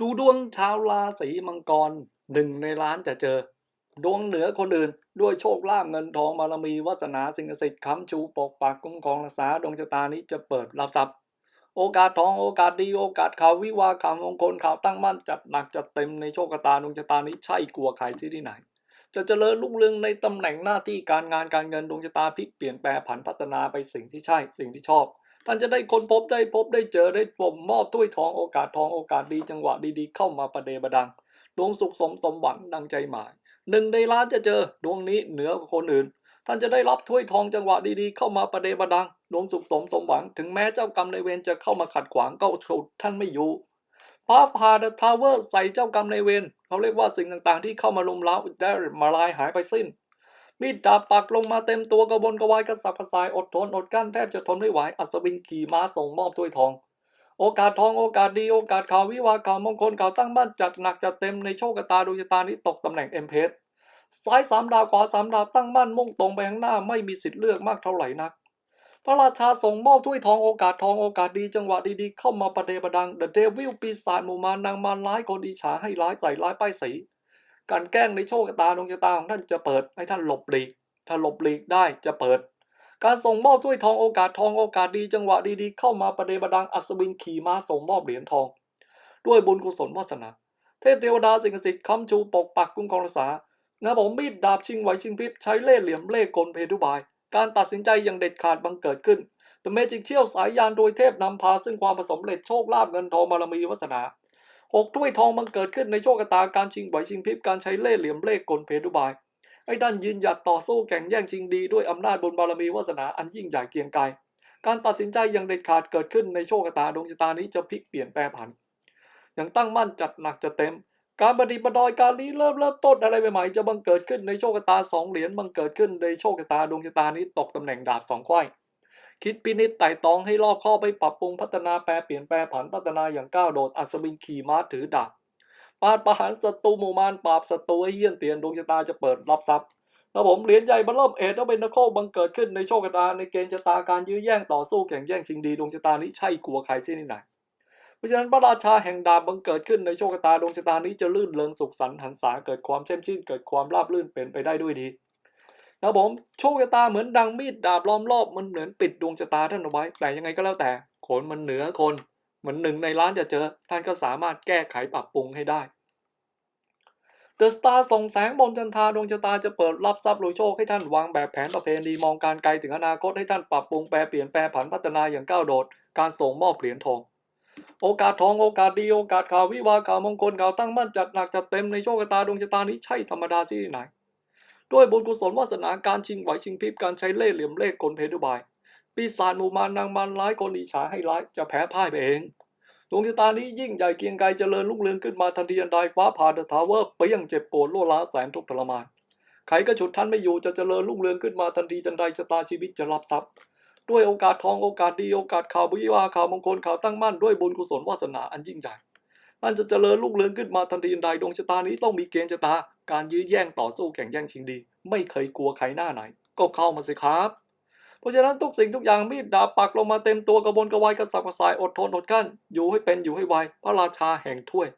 ดูดวงชาวราศีมังกรหนึ่งในล้านจะเจอ ดวงเหนือคนอื่น ด้วยโชคลาภเงินทองบารมีวาสนาสิ่งศักดิ์สิทธิ์ค้ำชูปกปักคุ้มครองรักษาดวงชะตานี้จะเปิดรับทรัพย์โอกาสทองโอกาสดีโอกาสข่าววิวาข่าวมงคลข่าวตั้งมั่นจัดหนักจัดเต็มในโชคชะตาดวงชะตานี้ใช่กลัวใครที่ที่ไหน จะเจริญรุ่งเรืองในตำแหน่งหน้าที่การงานการเงินดวงชะตาพลิกเปลี่ยนแปลผันพัฒนาไปสิ่งที่ใช่สิ่งที่ชอบ ท่านจะได้คนพบได้พบได้เจอได้ปมมอบถ้วยทองโอกาสทองโอกาสดีจังหวะดีๆ เข้ามาประเดประดัง ดวงสุขสมสมหวังดังใจหมายหนึ่งในล้านจะเจอดวงนี้เหนือกว่าคนอื่น ท่านจะได้รับถ้วยทองจังหวะดีๆ เข้ามาประเดประดัง ดวงสุขสมสมหวัง ถึงแม้เจ้ากรรมในเวรจะเข้ามาขัดขวางก็ฉุดท่านไม่อยู่ฟ้าผ่าเดอะทาวเวอร์ใส่เจ้ากรรมในเวรเขาเรียกว่าสิ่งต่างๆ ที่เข้ามาลุมเล้าได้มาลายหายไปสิ้น มีดดาบปักลงมาเต็มตัวกระบนกระวายกระสับกระส่ายอดทนอดกั้นแทบจะทนไม่ไหวอัศวินขี่ม้าส่งมอบถ้วยทอง โอกาสทองโอกาสดีโอกาสข่าววิวาข่าวมงคลข่าวตั้งบ้านจัดหนักจัดเต็มในโชคตาดวงชะตานี้ตกตำแหน่งเอ็มเพสซ้ายสามดาวขวาสามดาวตั้งมั่นมุ่งตรงไปข้างหน้าไม่มีสิทธิ์เลือกมากเท่าไหร่นัก พระราชาส่งมอบถ้วยทองโอกาสทองโอกาสดีจังหวะดีๆเข้ามาประเดประดังเดอะเดวิลปีศาจหมู่มานางมารร้ายคนดีฉาให้ร้ายใส่ร้ายป้ายสี การแกล้งในโชคชะตาดวงชะตาของท่านจะเปิดให้ท่านหลบหลีก ถ้าหลบหลีกได้จะเปิด การส่งมอบถ้วยทองโอกาสทองโอกาสดีจังหวะดีๆเข้ามาประเดประดังอัศวินขี่ม้าส่งมอบเหรียญทอง ด้วยบุญกุศลวาสนาเทพเทวดาสิ่งศักดิ์สิทธิ์ค้ำชูปกปักคุ้มครองรักษานะผมมีดดาบชิงไหวชิงพริบใช้เล่ห์เหลี่ยมเล่ห์กลเพทุบาย การตัดสินใจอย่างเด็ดขาดบังเกิดขึ้น The Magic เชี่ยวสายยานโดยเทพนำพาซึ่งความผสมเร็จโชคลาภเงินทองบารมีวาสนา หกถ้วยทองบังเกิดขึ้นในโชคชะตาการชิงไหวชิงพริบการใช้เล่ห์เหลี่ยมเล่ห์กลเพทุบายไอ้ด้านยืนหยัดต่อสู้แข่งแย่งชิงดีด้วยอำนาจบุญบารมีวาสนาอันยิ่งใหญ่เกียงไกรการตัดสินใจอย่างเด็ดขาดเกิดขึ้นในโชคชะตาดวงชะตานี้จะพลิกเปลี่ยนแปลผันอย่างตั้งมั่นจัดหนักจะเต็ม การปฏิบัติดอยการนี้เริ่มเริ่มต้นอะไรใหม่ๆจะบังเกิดขึ้นในโชคชะตาสองเหรียญบังเกิดขึ้นในโชคชะตาดวงชะตานี้ตกตำแหน่งดาบสองควาย คิดพินิจไต่ตองให้รอบคอไปปรับปรุงพัฒนาแปรเปลี่ยนแปลผันพัฒนาอย่างก้าวโดดอัศวินขี่ม้าถือดาบปาดประหารศัตรูหมู่มารปราบศัตรูให้เยี่ยนเตียนดวงชะตาจะเปิดรับทรัพย์แล้วผมเหรียญใหญ่บัลล่มเอ็ดแล้วเป็นนักโคบังเกิดขึ้นในโชคชะตาในเกณฑ์ชะตาการยื้อแย่งต่อสู้แข่งแย่งชิงดีดวงชะตานี้ใช่กลัวใครเช่นไหนเพราะฉะนั้นพระราชาแห่งดาบบังเกิดขึ้นในโชคชะตาดวงชะตานี้จะลื่นเริงสุขสันต์หันษาเกิดความแช่มชื่นเกิดความราบรื่นเป็นไปได้ด้วยดี แล้วผมโชคชะตาเหมือนดังมีดดาบล้อมรอบมันเหมือนปิดดวงชะตาท่านเอาไว้ แต่ยังไงก็แล้วแต่ขนมันเหนือคนเหมือนหนึ่งในล้านจะเจอ ท่านก็สามารถแก้ไขปรับปรุงให้ได้เดอะสตาร์ส่องแสงบนจันทาดวงชะตาจะเปิดรับทรัพย์รวยโชคให้ท่านวางแบบแผนประเพณีมองการไกลถึงอนาคตให้ท่านปรับปรุงแปรเปลี่ยนแปลผันพัฒนาอย่างก้าวโดด การส่งมอบเหรียญทอง โอกาสทองโอกาสดีโอกาสข่าววิวาข่าวมงคลข่าวตั้งมั่นจัดหนักจัดเต็มในโชคชะตาดวงชะตานี้ใช่ธรรมดาที่ไหน ด้วยบุญกุศลวาสนาการชิงไหวชิงพริบการใช้เล่ห์เหลี่ยมเล่ห์กลเพทุบายปีศาจหมู่มารนางมารร้ายคนอิจฉาให้ร้ายจะแพ้พ่ายไปเองดวงชะตานี้ยิ่งใหญ่เกียงไกรเจริญรุ่งเรืองขึ้นมาทันทีทันใดฟ้าผ่าเดอะทาวเวอร์ไปยังเจ็บปวดโลล้าแสนทุกทรมานใครก็ฉุดท่านไม่อยู่จะเจริญรุ่งเรืองขึ้นมาทันทีทันใดชะตาชีวิตจะรับทรัพย์ ด้วยโอกาสทองโอกาสดีโอกาสข่าววิวาข่าวมงคลข่าวตั้งมั่นด้วยบุญกุศลวาสนาอันยิ่งใหญ่ ท่านจะเจริญรุ่งเรืองขึ้นมาทันทีใดดวงชะตานี้ต้องมีเกณฑ์ชะตา การยื้อแย่งต่อสู้แข่งแย่งชิงดี ไม่เคยกลัวใครหน้าไหน ก็เข้ามาสิครับ เพราะฉะนั้นทุกสิ่งทุกอย่างมีดดาบปักลงมาเต็มตัวกระบนกระวายกระสับกระส่ายอดทนอดกั้นอยู่ให้เป็นอยู่ให้ไวพระราชาแห่งถ้วย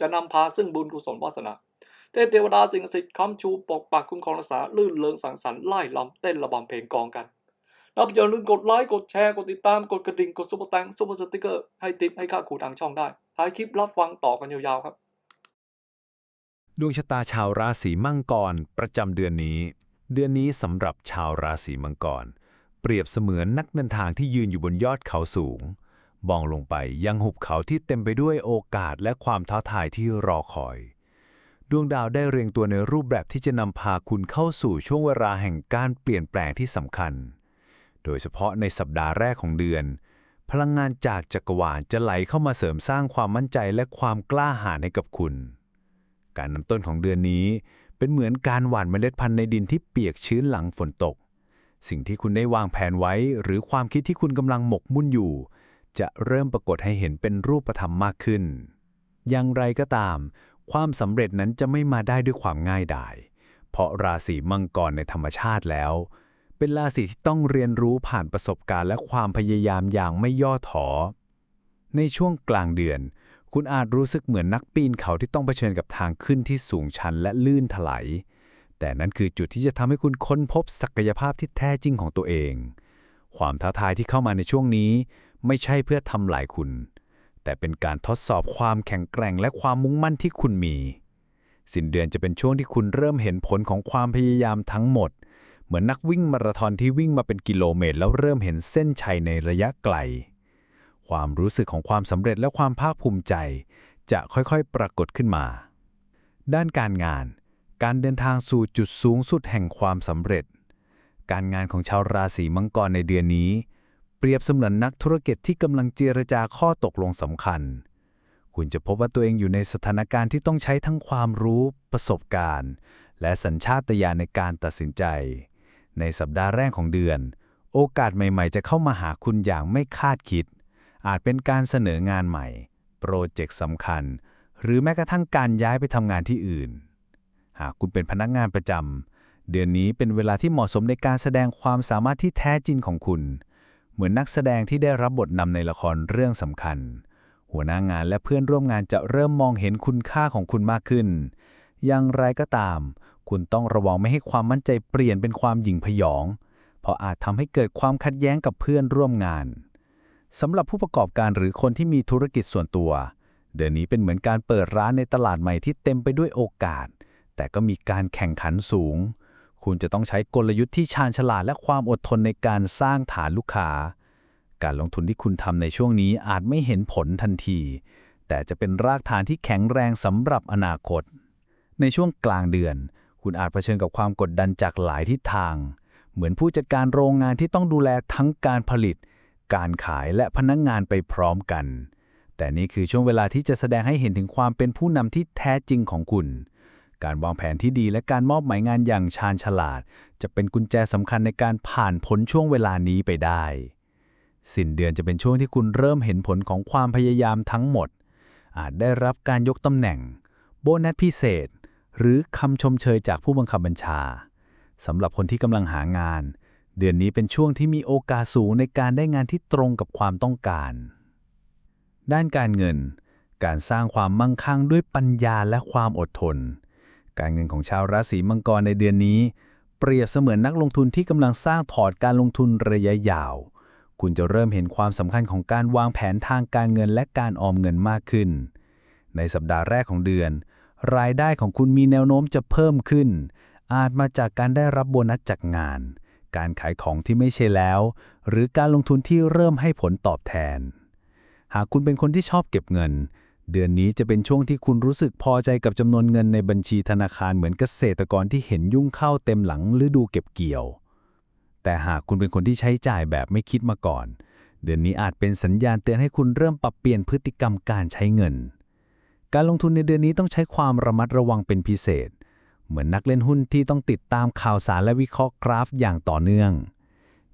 จะนำพาซึ่งบุญกุศลวาสนาเทพเทวดาสิ่งศักดิ์สิทธิ์ค้ำชูปกปักคุ้มครองรักษาลื่นเลิงสังสรรค์ไล่ลำเต้นระบำเพลงกองกัน แล้วอย่าลืมกดไลค์กดแชร์กดติดตามกดกระดิ่งกดซุปเปอร์แตงซุปเปอร์สติ๊กเกอร์ให้ติปให้ค่าขู่ทางช่องได้ท้ายคลิปรับฟังต่อกันยาวๆครับ ดวงชะตาชาวราศีมังกรประจำเดือนนี้ เดือนนี้สำหรับชาวราศีมังกร เปรียบเสมือนนักเดินทางที่ยืนอยู่บนยอดเขาสูงมองลงไปยังหุบเขาที่เต็มไปด้วยโอกาสและความท้าทายที่รอคอย ดวงดาวได้เรียงตัวในรูปแบบที่จะนำพาคุณเข้าสู่ช่วงเวลาแห่งการเปลี่ยนแปลงที่สำคัญ โดยเฉพาะในสัปดาห์แรกของเดือน พลังงานจากจักรวาลจะไหลเข้ามาเสริมสร้างความมั่นใจและความกล้าหาญให้กับคุณ การนำต้นของเดือนนี้ เป็นเหมือนการหว่านเมล็ดพันธุ์ในดินที่เปียกชื้นหลังฝนตก สิ่งที่คุณได้วางแผนไว้ หรือความคิดที่คุณกำลังหมกมุ่นอยู่ จะเริ่มปรากฏให้เห็นเป็นรูปธรรมมากขึ้น อย่างไรก็ตาม ความสำเร็จนั้นจะไม่มาได้ด้วยความง่ายดายเพราะราศีมังกรในธรรมชาติแล้ว เป็นราศีที่ต้องเรียนรู้ผ่านประสบการณ์และความพยายามอย่างไม่ย่อท้อ ในช่วงกลางเดือน คุณอาจรู้สึกเหมือนนักปีนเขาที่ต้องเผชิญกับทางขึ้นที่สูงชันและลื่นถลายแต่นั่นคือจุดที่จะทำให้คุณค้นพบศักยภาพที่แท้จริงของตัวเอง ความท้าทายที่เข้ามาในช่วงนี้ ไม่ใช่เพื่อทำลายคุณ แต่เป็นการทดสอบความแข็งแกร่งและความมุ่งมั่นที่คุณมี สิ้นเดือนจะเป็นช่วงที่คุณเริ่มเห็นผลของความพยายามทั้งหมด เหมือนนักวิ่งมาราธอนที่วิ่งมาเป็นกิโลเมตร แล้วเริ่มเห็นเส้นชัยในระยะไกล ความรู้สึกของความสำเร็จและความภาคภูมิใจ จะค่อยๆ ปรากฏขึ้นมา ด้านการงาน การเดินทางสู่จุดสูงสุดแห่งความสำเร็จ การงานของชาวราศีมังกรในเดือนนี้ เปรียบเสมือนนักธุรกิจที่กำลังเจรจาข้อตกลงสำคัญ คุณจะพบว่าตัวเองอยู่ในสถานการณ์ที่ต้องใช้ทั้งความรู้ ประสบการณ์ และสัญชาตญาณในการตัดสินใจ ในสัปดาห์แรกของเดือน โอกาสใหม่ๆ จะเข้ามาหาคุณอย่างไม่คาดคิด อาจเป็นการเสนองานใหม่ โปรเจกต์สำคัญ หรือแม้กระทั่งการย้ายไปทำงานที่อื่น หากคุณเป็นพนักงานประจำเดือนนี้เป็นเวลาที่เหมาะสมในการแสดงความสามารถที่แท้จริงของคุณ เหมือนนักแสดงที่ได้รับบทนำในละครเรื่องสำคัญ หัวหน้างานและเพื่อนร่วมงานจะเริ่มมองเห็นคุณค่าของคุณมากขึ้น อย่างไรก็ตาม คุณต้องระวังไม่ให้ความมั่นใจเปลี่ยนเป็นความหยิ่งพยอง เพราะอาจทำให้เกิดความขัดแย้งกับเพื่อนร่วมงานสำหรับผู้ประกอบการหรือคนที่มีธุรกิจส่วนตัว เดือนนี้เป็นเหมือนการเปิดร้านในตลาดใหม่ที่เต็มไปด้วยโอกาส แต่ก็มีการแข่งขันสูง คุณจะต้องใช้กลยุทธ์ที่ชาญฉลาดและความอดทนในการสร้างฐานลูกค้า การลงทุนที่คุณทำในช่วงนี้อาจไม่เห็นผลทันที แต่จะเป็นรากฐานที่แข็งแรงสำหรับอนาคต ในช่วงกลางเดือน คุณอาจเผชิญกับความกดดันจากหลายทิศทาง เหมือนผู้จัดการโรงงานที่ต้องดูแลทั้งการผลิต การขายและพนักงงานไปพร้อมกัน แต่นี่คือช่วงเวลาที่จะแสดงให้เห็นถึงความเป็นผู้นำที่แท้จริงของคุณ การวางแผนที่ดีและการมอบหมายงานอย่างชาญฉลาด จะเป็นกุญแจสำคัญในการผ่านพ้นช่วงเวลานี้ไปได้ สิ้นเดือนจะเป็นช่วงที่คุณเริ่มเห็นผลของความพยายามทั้งหมด อาจได้รับการยกตำแหน่ง โบนัสพิเศษ หรือคำชมเชยจากผู้บังคับบัญชาสำหรับคนที่กำลังหางาน เดือนนี้เป็นช่วงที่มีโอกาสสูงในการได้งานที่ตรงกับความต้องการ ด้านการเงิน การสร้างความมั่งคั่งด้วยปัญญาและความอดทน การเงินของชาวราศีมังกรในเดือนนี้ เปรียบเสมือนนักลงทุนที่กำลังสร้างถอดการลงทุนระยะยาว คุณจะเริ่มเห็นความสำคัญของการวางแผนทางการเงินและการออมเงินมากขึ้น ในสัปดาห์แรกของเดือน รายได้ของคุณมีแนวโน้มจะเพิ่มขึ้น อาจมาจากการได้รับโบนัสจากงาน การขายของที่ไม่ใช่แล้ว หรือการลงทุนที่เริ่มให้ผลตอบแทน หากคุณเป็นคนที่ชอบเก็บเงิน เดือนนี้จะเป็นช่วงที่คุณรู้สึกพอใจกับจำนวนเงินในบัญชีธนาคารเหมือนเกษตรกรที่เห็นยุ่งเข้าเต็มหลังฤดูเก็บเกี่ยว แต่หากคุณเป็นคนที่ใช้จ่ายแบบไม่คิดมาก่อน เดือนนี้อาจเป็นสัญญาณเตือนให้คุณเริ่มปรับเปลี่ยนพฤติกรรมการใช้เงิน การลงทุนในเดือนนี้ต้องใช้ความระมัดระวังเป็นพิเศษ เหมือนนักเล่นหุ้นที่ต้องติดตามข่าวสารและวิเคราะห์กราฟอย่างต่อเนื่อง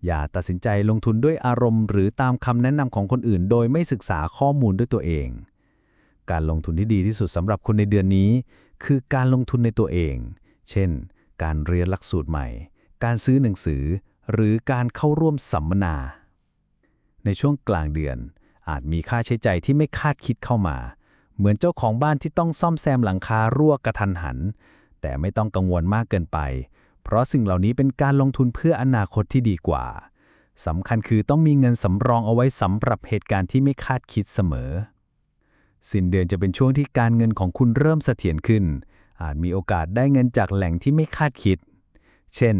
อย่าตัดสินใจลงทุนด้วยอารมณ์ หรือตามคำแนะนำของคนอื่น โดยไม่ศึกษาข้อมูลด้วยตัวเอง การลงทุนที่ดีที่สุดสำหรับคุณในเดือนนี้ คือการลงทุนในตัวเอง เช่น การเรียนหลักสูตรใหม่ การซื้อหนังสือ หรือการเข้าร่วมสัมมนา ในช่วงกลางเดือน อาจมีค่าใช้จ่ายที่ไม่คาดคิดเข้ามา เหมือนเจ้าของบ้านที่ต้องซ่อมแซมหลังคารั่วกระทันหัน แต่ไม่ต้องกังวลมากเกินไป เพราะสิ่งเหล่านี้เป็นการลงทุนเพื่ออนาคตที่ดีกว่าสำคัญคือต้องมีเงินสำรองเอาไว้สำหรับเหตุการณ์ที่ไม่คาดคิดเสมอ สิ้นเดือนจะเป็นช่วงที่การเงินของคุณเริ่มเสถียรขึ้น อาจมีโอกาสได้เงินจากแหล่งที่ไม่คาดคิด เช่น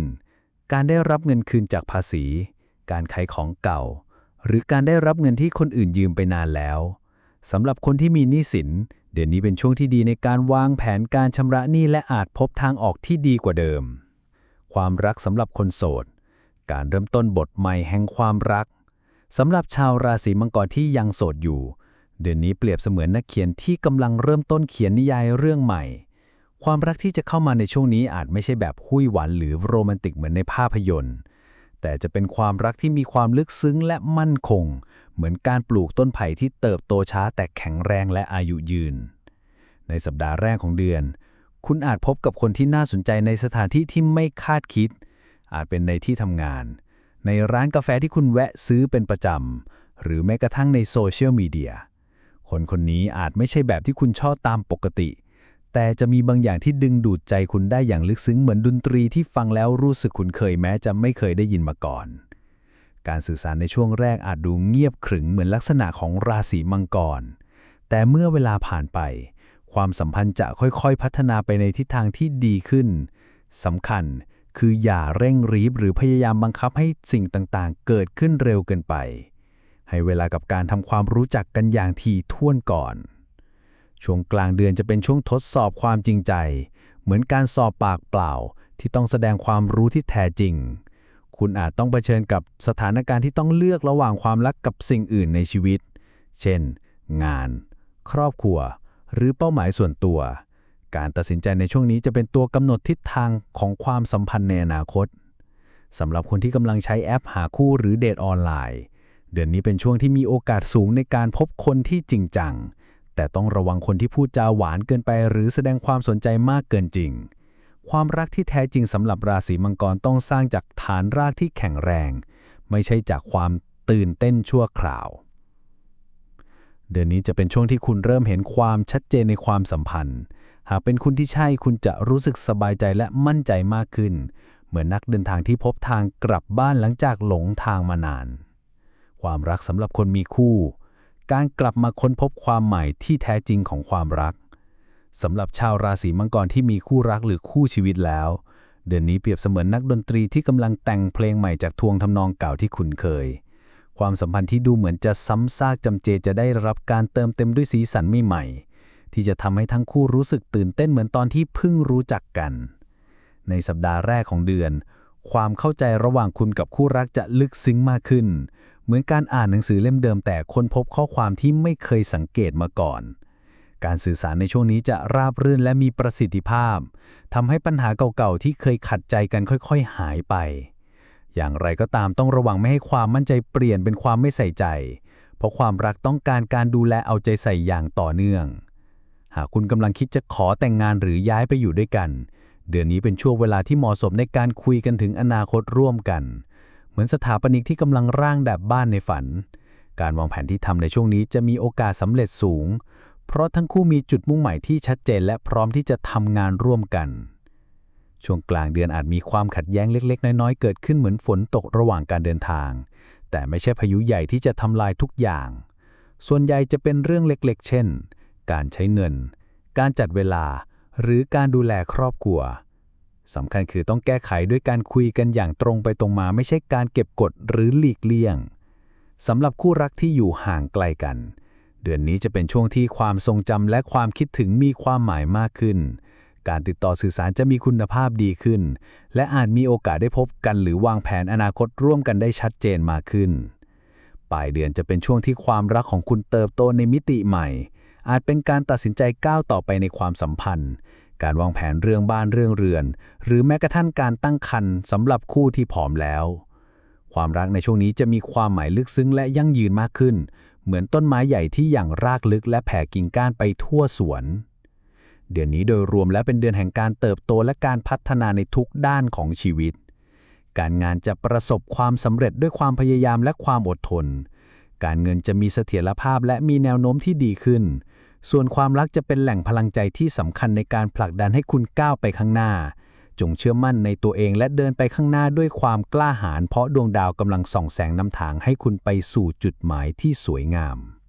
การได้รับเงินคืนจากภาษี การขายของเก่า หรือการได้รับเงินที่คนอื่นยืมไปนานแล้ว สำหรับคนที่มีหนี้สิน เดือนนี้เป็นช่วงที่ดีในการวางแผนการชำระหนี้และอาจพบทางออกที่ดีกว่าเดิม ความรักสำหรับคนโสด การเริ่มต้นบทใหม่แห่งความรักสำหรับชาวราศีมังกรที่ยังโสดอยู่ เดือนนี้เปรียบเสมือนนักเขียนที่กำลังเริ่มต้นเขียนนิยายเรื่องใหม่ ความรักที่จะเข้ามาในช่วงนี้อาจไม่ใช่แบบหุ้ยหวานหรือโรแมนติกเหมือนในภาพยนตร์ แต่จะเป็นความรักที่มีความลึกซึ้งและมั่นคง เหมือนการปลูกต้นไผ่ที่เติบโตช้าแต่แข็งแรงและอายุยืน ในสัปดาห์แรกของเดือน คุณอาจพบกับคนที่น่าสนใจในสถานที่ที่ไม่คาดคิด อาจเป็นในที่ทำงาน ในร้านกาแฟที่คุณแวะซื้อเป็นประจำ หรือแม้กระทั่งในโซเชียลมีเดีย คนคนนี้อาจไม่ใช่แบบที่คุณชอบตามปกติ แต่จะมีบางอย่างที่ดึงดูดใจคุณได้อย่างลึกซึ้งเหมือนดนตรีที่ฟังแล้วรู้สึกคุ้นเคยแม้จะไม่เคยได้ยินมาก่อน การสื่อสารในช่วงแรกอาจดูเงียบขรึงเหมือนลักษณะของราศีมังกร แต่เมื่อเวลาผ่านไป ความสัมพันธ์จะค่อยๆ พัฒนาไปในทิศทางที่ดีขึ้นสำคัญคืออย่าเร่งรีบหรือพยายามบังคับให้สิ่งต่างๆ เกิดขึ้นเร็วเกินไป ให้เวลากับการทำความรู้จักกันอย่างทีท่วนก่อน ช่วงกลางเดือนจะเป็นช่วงทดสอบความจริงใจ เหมือนการสอบปากเปล่า ที่ต้องแสดงความรู้ที่แท้จริง คุณอาจต้องเผชิญกับสถานการณ์ที่ต้องเลือกระหว่างความรักกับสิ่งอื่นในชีวิต เช่น งาน ครอบครัว หรือเป้าหมายส่วนตัว การตัดสินใจในช่วงนี้จะเป็นตัวกำหนดทิศทางของความสัมพันธ์ในอนาคตสำหรับคนที่กำลังใช้แอปหาคู่หรือเดทออนไลน์ เดือนนี้เป็นช่วงที่มีโอกาสสูงในการพบคนที่จริงจัง แต่ต้องระวังคนที่พูดจาหวานเกินไปหรือแสดงความสนใจมากเกินจริง ความรักที่แท้จริงสำหรับราศีมังกรต้องสร้างจากฐานรากที่แข็งแรง ไม่ใช่จากความตื่นเต้นชั่วคราว เดือนนี้จะเป็นช่วงที่คุณเริ่มเห็นความชัดเจนในความสัมพันธ์ หากเป็นคุณที่ใช่คุณจะรู้สึกสบายใจและมั่นใจมากขึ้น เหมือนนักเดินทางที่พบทางกลับบ้านหลังจากหลงทางมานาน ความรักสำหรับคนมีคู่ การกลับมาค้นพบความใหม่ที่แท้จริงของความรักสำหรับชาวราศีมังกรที่มีคู่รักหรือคู่ชีวิตแล้ว เดือนนี้เปรียบเสมือนนักดนตรีที่กำลังแต่งเพลงใหม่จากทวงทำนองเก่าที่คุ้นเคย ความสัมพันธ์ที่ดูเหมือนจะซ้ำซากจำเจจะได้รับการเติมเต็มด้วยสีสันใหม่ๆที่จะทำให้ทั้งคู่รู้สึกตื่นเต้นเหมือนตอนที่เพิ่งรู้จักกัน ในสัปดาห์แรกของเดือน ความเข้าใจระหว่างคุณกับคู่รักจะลึกซึ้งมากขึ้น เหมือนการอ่านหนังสือเล่มเดิมแต่ค้นพบข้อความที่ไม่เคยสังเกตมาก่อน การสื่อสารในช่วงนี้จะราบรื่นและมีประสิทธิภาพทำให้ปัญหาเก่าๆที่เคยขัดใจกันค่อยๆ หายไป อย่างไรก็ตามต้องระวังไม่ให้ความมั่นใจเปลี่ยนเป็นความไม่ใส่ใจ เพราะความรักต้องการการดูแลเอาใจใส่อย่างต่อเนื่อง หากคุณกำลังคิดจะขอแต่งงานหรือย้ายไปอยู่ด้วยกัน เดือนนี้เป็นช่วงเวลาที่เหมาะสมในการคุยกันถึงอนาคตร่วมกัน มือนสถาปนิกที่กำลังร่างแบบบ้านในฝัน การวางแผนที่ทำในช่วงนี้จะมีโอกาสสำเร็จสูง เพราะทั้งคู่มีจุดมุ่งหมายที่ชัดเจนและพร้อมที่จะทำงานร่วมกัน ช่วงกลางเดือนอาจมีความขัดแย้งเล็ก ๆ น้อยๆ เกิดขึ้นเหมือนฝนตกระหว่างการเดินทาง แต่ไม่ใช่พายุใหญ่ที่จะทำลายทุกอย่าง ส่วนใหญ่จะเป็นเรื่องเล็กๆ เช่น การใช้เงิน การจัดเวลา หรือการดูแลครอบครัว สำคัญคือต้องแก้ไขด้วยการคุยกันอย่างตรงไปตรงมาไม่ใช่การเก็บกดหรือหลีกเลี่ยงสำหรับคู่รักที่อยู่ห่างไกลกัน เดือนนี้จะเป็นช่วงที่ความทรงจำและความคิดถึงมีความหมายมากขึ้น การติดต่อสื่อสารจะมีคุณภาพดีขึ้น และอาจมีโอกาสได้พบกันหรือวางแผนอนาคตร่วมกันได้ชัดเจนมากขึ้น ปลายเดือนจะเป็นช่วงที่ความรักของคุณเติบโตในมิติใหม่ อาจเป็นการตัดสินใจก้าวต่อไปในความสัมพันธ์ การวางแผนเรื่องบ้านเรื่องเรือน หรือแม้กระทั่งการตั้งครรภ์สำหรับคู่ที่ผอมแล้ว ความรักในช่วงนี้จะมีความหมายลึกซึ้งและยั่งยืนมากขึ้น เหมือนต้นไม้ใหญ่ที่อย่างรากลึกและแผ่กิ่งก้านไปทั่วสวน เดือนนี้โดยรวมแล้วเป็นเดือนแห่งการเติบโตและการพัฒนาในทุกด้านของชีวิต การงานจะประสบความสำเร็จด้วยความพยายามและความอดทน การเงินจะมีเสถียรภาพและมีแนวโน้มที่ดีขึ้น ส่วนความรักจะเป็นแหล่งพลังใจที่สำคัญในการผลักดันให้คุณก้าวไปข้างหน้า จงเชื่อมั่นในตัวเองและเดินไปข้างหน้าด้วยความกล้าหาญเพราะดวงดาวกำลังส่องแสงนำทางให้คุณไปสู่จุดหมายที่สวยงาม